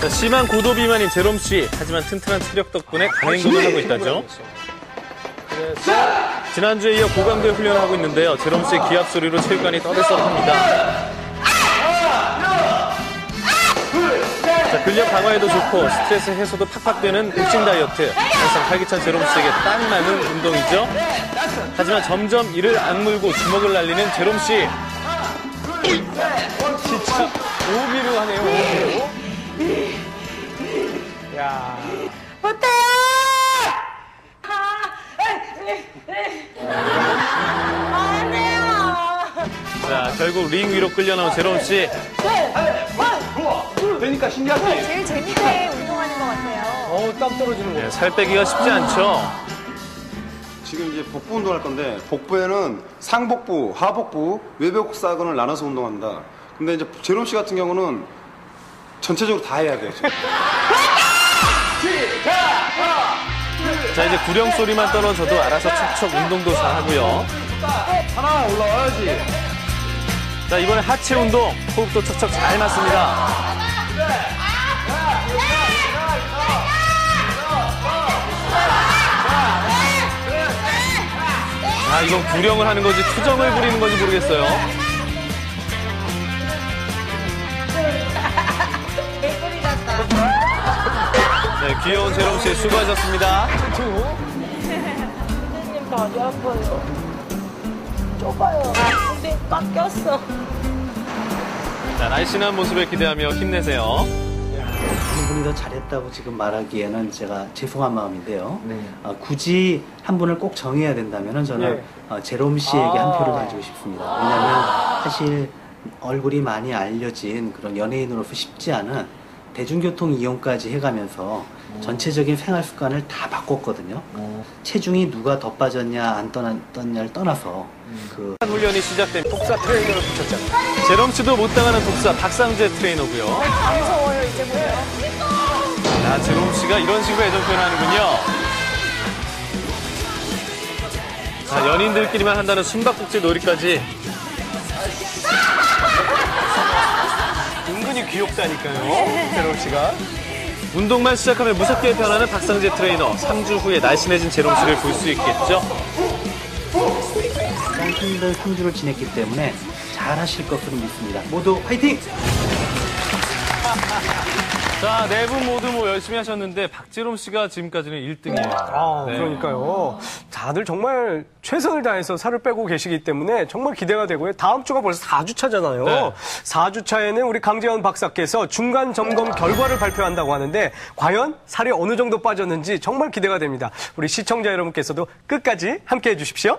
자, 심한 고도 비만인 제롬 씨. 하지만 튼튼한 체력 덕분에 강행군을 하고 있다죠. 지난주에 이어 고강도의 훈련을 하고 있는데요. 제롬 씨의 기합 소리로 체육관이 떠들썩합니다. 자, 근력 강화에도 좋고 스트레스 해소도 팍팍 되는 복싱 다이어트. 항상 활기찬 제롬 씨에게 딱 맞는 운동이죠. 하지만 점점 이를 악물고 주먹을 날리는 제롬 씨. 진짜 오비로 하네요. 야 못해요! 안 해요! 자, 결국 링 위로 끌려 나온 제롬 씨. 되니까 신기하지? 제일 재밌게 운동하는 것 같아요. 어우, 땀 떨어지는 거. 네, 살 빼기가 쉽지 않죠. 지금 이제 복부 운동할 건데 복부에는 상복부, 하복부, 외벽사근을 나눠서 운동합니다. 근데 이제 제롬 씨 같은 경우는 전체적으로 다 해야 돼요. 지금. 자, 이제 구령 소리만 떨어져도 알아서 척척 운동도 잘 하고요. 하나 올라와야지. 자, 이번에 하체 운동. 호흡도 척척 잘 맞습니다. 아, 이건 구령을 하는 건지 투정을 부리는 건지 모르겠어요. 귀여운 제롬 씨 수고하셨습니다. 선생님 다리 아파요. 좁아요. 근데 꽉 꼈어. 자, 날씬한 모습을 기대하며 힘내세요. 한 분이 더 잘했다고 지금 말하기에는 제가 죄송한 마음인데요. 어, 굳이 한 분을 꼭 정해야 된다면 저는 네. 어, 제롬 씨에게 아. 한 표를 던지고 싶습니다. 왜냐하면 사실 얼굴이 많이 알려진 그런 연예인으로서 쉽지 않은 대중교통 이용까지 해가면서 전체적인 생활 습관을 다 바꿨거든요. 체중이 누가 더 빠졌냐 안 떠났냐를 떠나서 그 훈련이 시작된 독사 트레이너를 붙였잖아. 제롬 씨도 못 당하는 독사 박상재 트레이너고요. 다 무서워요, 이제 보면. 자, 제롬 씨가 이런 식으로 애정 표현하는군요. 자, 연인들끼리만 한다는 숨바꼭질 놀이까지. 귀엽다니까요. 제롬 씨가. 운동만 시작하면 무섭게 변하는 박상재 트레이너. 3주 후에 날씬해진 제롬 씨를 볼 수 있겠죠? 가장 힘든 3주를 지냈기 때문에 잘 하실 것으로 믿습니다. 모두 화이팅! 자, 네 분 모두 뭐 열심히 하셨는데 박재롬 씨가 지금까지는 1등이에요. 네. 아, 그러니까요. 다들 정말 최선을 다해서 살을 빼고 계시기 때문에 정말 기대가 되고요. 다음 주가 벌써 4주차잖아요. 네. 4주차에는 우리 강재현 박사께서 중간 점검 결과를 발표한다고 하는데 과연 살이 어느 정도 빠졌는지 정말 기대가 됩니다. 우리 시청자 여러분께서도 끝까지 함께 해 주십시오.